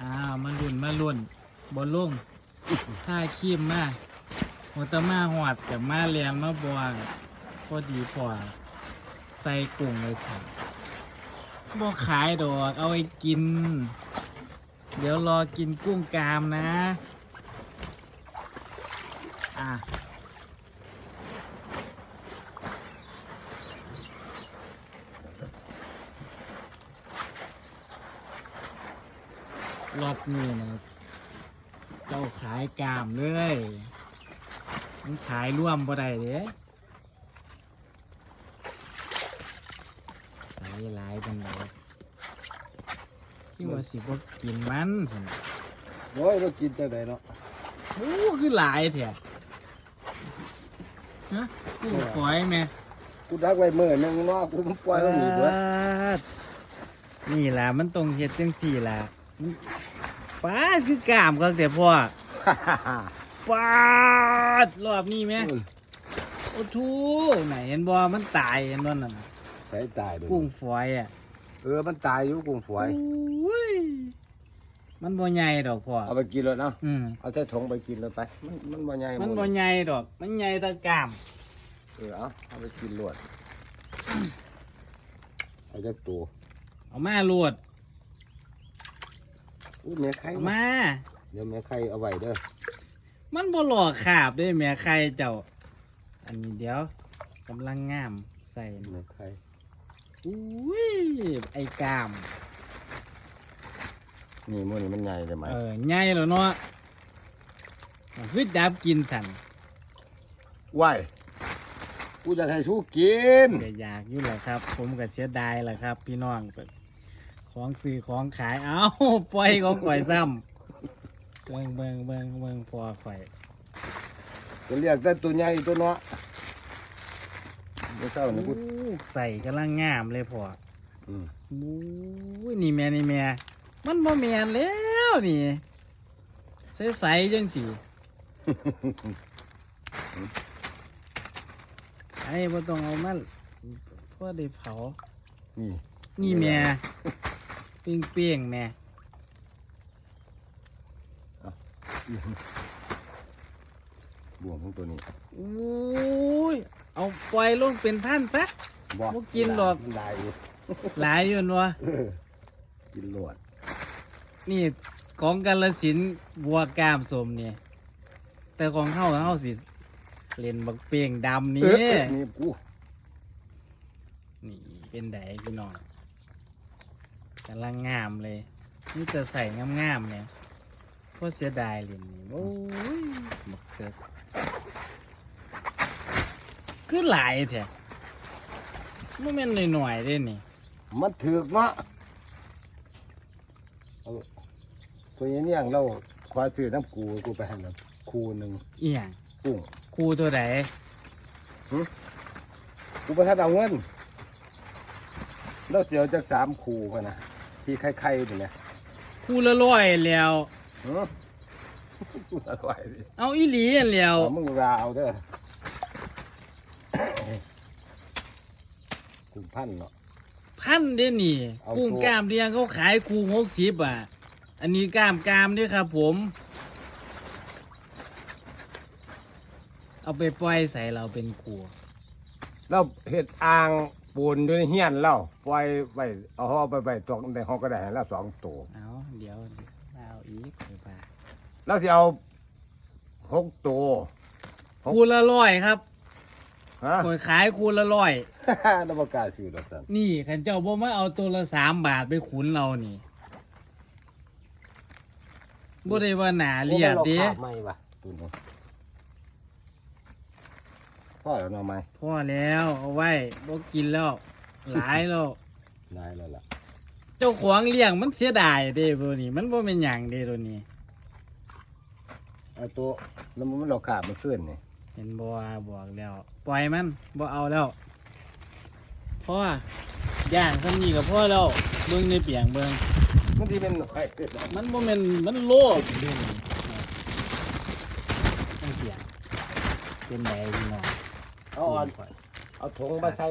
อ้าวมาลุ่นมาลุ่นบนลุ่งท่าขี้มมาหัวตมาหอดกับมาเรียนมาบวงพอดีพอใส่กุ้งเลยครับบ่ขายดอกเอาไว้กิน เดี๋ยวรอกินกุ้งกามนะ อะ รอบนี้นะเจ้าขายกามเลยมันขายร่วมบ่ได้เด้ใส่หลายเป็นไรที่ว่าสิบ่กินมันพุ่นน่ะโอ้ยเรากินแต่ไหนเนาะโอ้คือหลายแท้ฮะกุ้งฝอยแม่กูดักไว้เมื่อนึงเนาะกูปล่อยมันหนีเบิดดนี่ล่ะมันตรงเฮ็ดจังสี่ล่ะมัน ป้าดคือกามก็แต่พ่อป้าดรอบนี้แม่โอ้ทูไหนเห็นบ่มันตายเห็นบ่นั่นน่ะใส่ตายเลยกุ้งฝอยอะเออมันตายอยู่กุ้งฝอยอุ้ยมันบ่ใหญ่ดอกพ่อเอาไปกินเลยเนาะอืมเอาใส่ถุงไปกินเลยไป มันมันบ่ใหญ่มันบ่ใหญ่ดอก มันใหญ่แตะกามเออเอาเอาไปกินรวดเอาจากตัวเอามาลวด อุ้ยแม่ไข่เอามา เดี๋ยวแม่ไข่เอาไว้เด้อมันบ่หลอกขาบเด้แม่ไข่เจ้า อันนี้เดี๋ยวกำลังงามใส่แม่ไข่อุ้ยไอ้กาม นี่มันนี่มันใหญ่เลยไหมเออใหญ่แล้วเนาะคือจับกินสั่นไหวกูจะให้สู้กินก็อยากอยู่แหละครับ ผมก็เสียดายแหละครับ พี่น้องเปิด ของซื้อของขายเอ้าปล่อยของข่อยซ้ำเบิ่งเบิ่งเบิ่งเบิ่งพอข่อยจะเรียกแต่ตัวใหญ่ตัวเนาะเมื่อเช้านี่กูอู้ใส่กำลังงามเลยพออืมอู้ยนี่แม่นี่แม่มันบ่แม่นแล้วนี่ใสๆจังสิไอ้บ่ต้องเอามันพอได้เผานี่นี่แม่เปี้ยงเปี้ยงๆแม่บวงของตัวนี้อุ้ยเอาปล่อยลงเป็นพันซะบ่กินหรอกลายอยู่หลายอยู่นัวเออกินหลวดนี่ของกาลสินธุ์บัวกล้ามสมเนี่ยแต่ของเข้าเข้าสิเล่นบักเปียงดำนี่เออนี่กูนี่เป็นไดพี่น้อง กำลังงามเลยนี่จะใส่งามๆเนี่ยก็เสียดายเลยนี่โอ้ยบักเกิดคือหลายแท้ไม่แม่นหน่อยๆเด้นี่ มันถือกเนาะเอาตัวนี้เนี่ยเราคว้าซื้อน้ำกูกูไปให้น้ำคูหนึ่งอีหยังกุ้งครูตัวไหนกูไปทัดเอาเงินเราเสียวจากสามคูกันนะ ที่ไข่ๆนี่นะครูละร้อยแล้ว หือกูอร่อยดิเอาอีหลีอันแล้ว เอามึงราเอาเด้อกุ้งพันเนาะ พันเด้นี่ เอากุ้งตัวกล้ามเรียงเขาขายครูหกสิบอะ อันนี้กล้ามกล้ามเด้วยครับผม เอาไปปล่อยใส่เราเป็นครูเราเห็ดอ่าง ปูนด้วยเฮียนเราปล่อยไว้เอาห่อไปไว้ตรงในห้องก็ได้ให้เราสองตัวเอาเดี๋ยวเอาอีกเดี๋ยวไปเราจะเอาหกตัวครูละร้อยครับฮะคอยขายครูละร้อยเราประกล้าศชื่อดอกสันนี่ขันเจ้าบ่มาเอาตัวละสามบาทไปขุนเรานี่บ่ได้ว่าหนาเรียดเด้โอ้มันราคาไม่วะตัวนี้ พ่อแล้วเนาะไหมพอแล้วเอาไว้บ่กินแล้วหลายแล้วนายแล้วล่ะเจ้าของเลี้ยงมันเสียดายเด้ตัวนี้ มันบ่เป็นหยังเด้ตัวนี้เอาตัวแล้วมันเราขาดมันขึ้นนี่เห็นบ่ว่าบอกแล้ว ปล่อยมันบ่เอาแล้วพ่อย่างซำนี้ก็พอแล้วเบิ่งในเปียงเบิ่งมันที่เป็นหน่อยมันบ่แม่นมันโลภเด้นี่ต้องเปียงเป็นไดพี่น้อง เอาอ่อนเอาถุงมาใส่